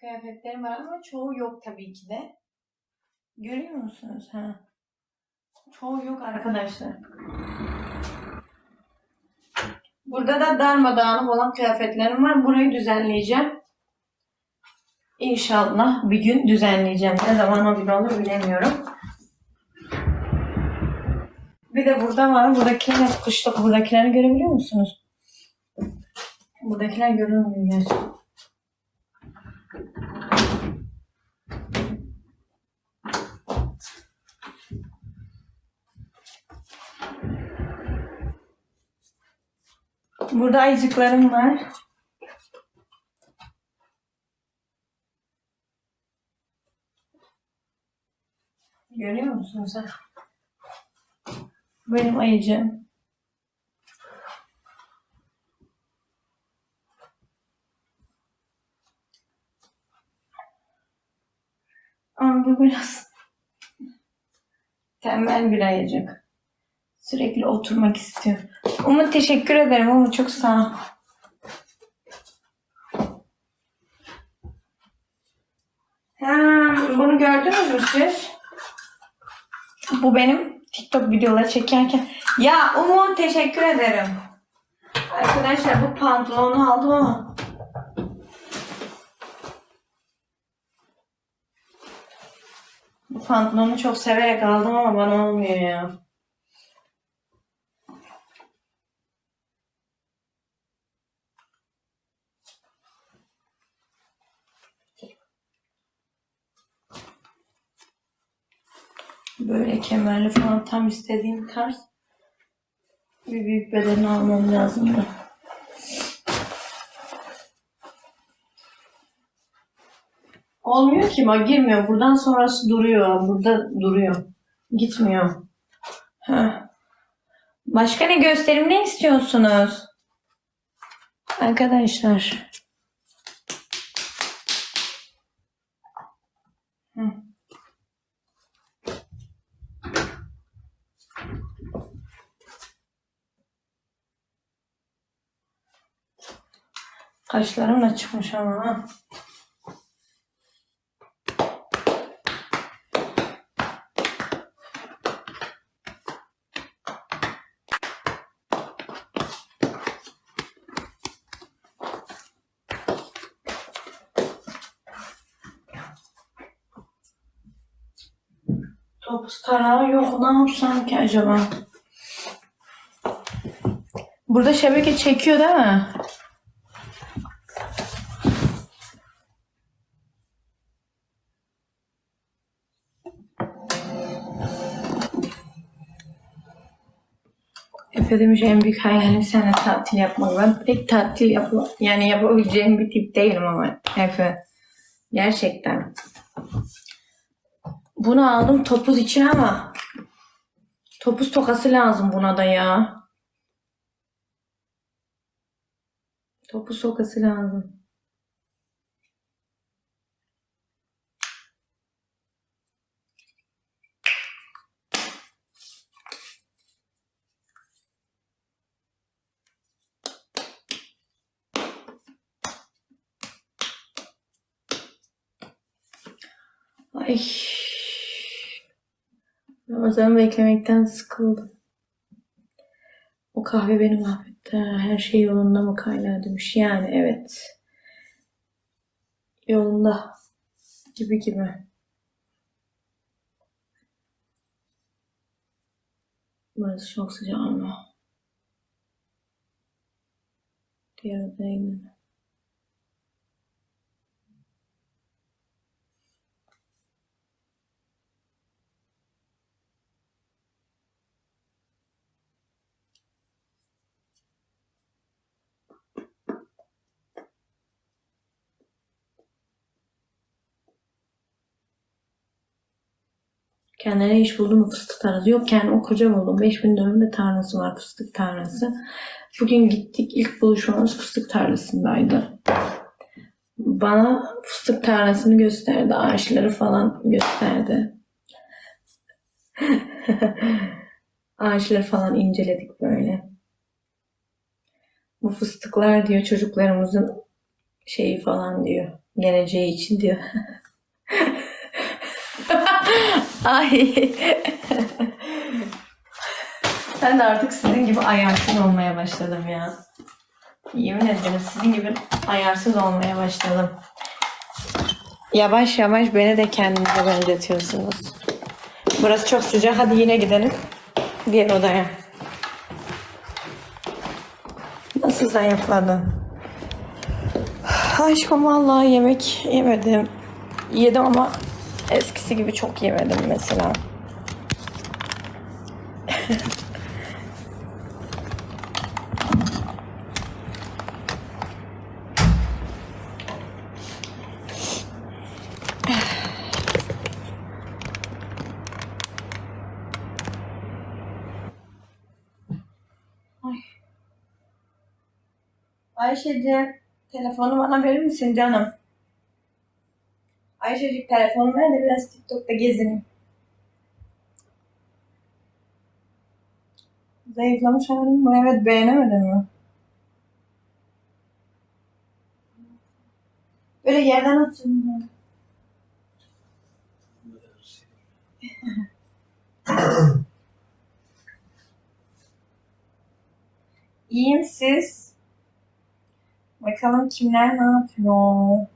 kıyafetlerim var ama çoğu yok tabii ki de. Görüyor musunuz? Ha. Çoğu yok arkadaşlar. Burada da darmadağınık olan kıyafetlerim var. Burayı düzenleyeceğim. İnşallah bir gün düzenleyeceğim. Ne zaman o gün olur bilemiyorum. Bir de burada var. Buradakiler hep kışlık. Buradakileri görebiliyor musunuz? Buradakiler görünmüyor gerçekten. Burada ayıcıklarım var. Görüyor musun sen? Benim ayıcığım. Bu biraz tembel bir ayıcık. Sürekli oturmak istiyor. Umut teşekkür ederim. Umut çok sağ ol. Ha, bunu gördünüz mü siz? Bu benim TikTok videoları çekerken. Ya Umut teşekkür ederim. Arkadaşlar bu pantolonu aldım ama. Bu pantolonu çok severek aldım ama bana olmuyor ya. Böyle kemerli falan tam istediğim tarz bir büyük bedeni almam lazım da. Olmuyor ki bak girmiyor. Buradan sonrası duruyor. Burada duruyor. Gitmiyor. Heh. Başka ne gösterim ne istiyorsunuz? Arkadaşlar. Kaşlarım da çıkmış ama. ha. Topuz tarağı yok. Ne yapsam ki acaba? Burada şebeke çekiyor değil mi? Efe demiş en büyük hayalim seninle tatil yapmak. Ben pek tatil yap yani yapabileceğim bir tip değilim ama Efe. Gerçekten. Bunu aldım topuz için ama topuz tokası lazım buna da ya. Topuz tokası lazım. Ay. Ramazan'ı beklemekten sıkıldım. O kahve beni mahvetti. Her şey yolunda mı kaynar demiş. Yani evet. Yolunda. Gibi gibi. Burası çok sıcak ama. Diğer odaya gidelim. Kendine iş buldu mu fıstık tarlası? Yok kendi o koca buldum. 5000 dönümde tarlası var fıstık tarlası. Bugün gittik ilk buluşmamız fıstık tarlasındaydı. Bana fıstık tarlasını gösterdi. Ağaçları falan gösterdi. Ağaçları falan inceledik böyle. Bu fıstıklar diyor çocuklarımızın şeyi falan diyor. Geleceği için diyor. Ay. ben de artık sizin gibi ayarsız olmaya başladım ya. Yemin ederim sizin gibi ayarsız olmaya başladım. Yavaş yavaş beni de kendinize benzetiyorsunuz. Burası çok sıcak. Hadi yine gidelim. Diğer odaya. Nasıl zayıfladın? Aşkım vallahi yemek yemedim. Yedim ama eskisi gibi çok yemedim mesela. Ayşeciğim, telefonu bana verir misin canım? Ayşecik telefonu ver de biraz TikTok'ta gezineyim. Zayıflamış halim bu. Evet beğenemedin mi? Böyle yerden atın. İyiyim siz. Bakalım kimler ne yapıyor.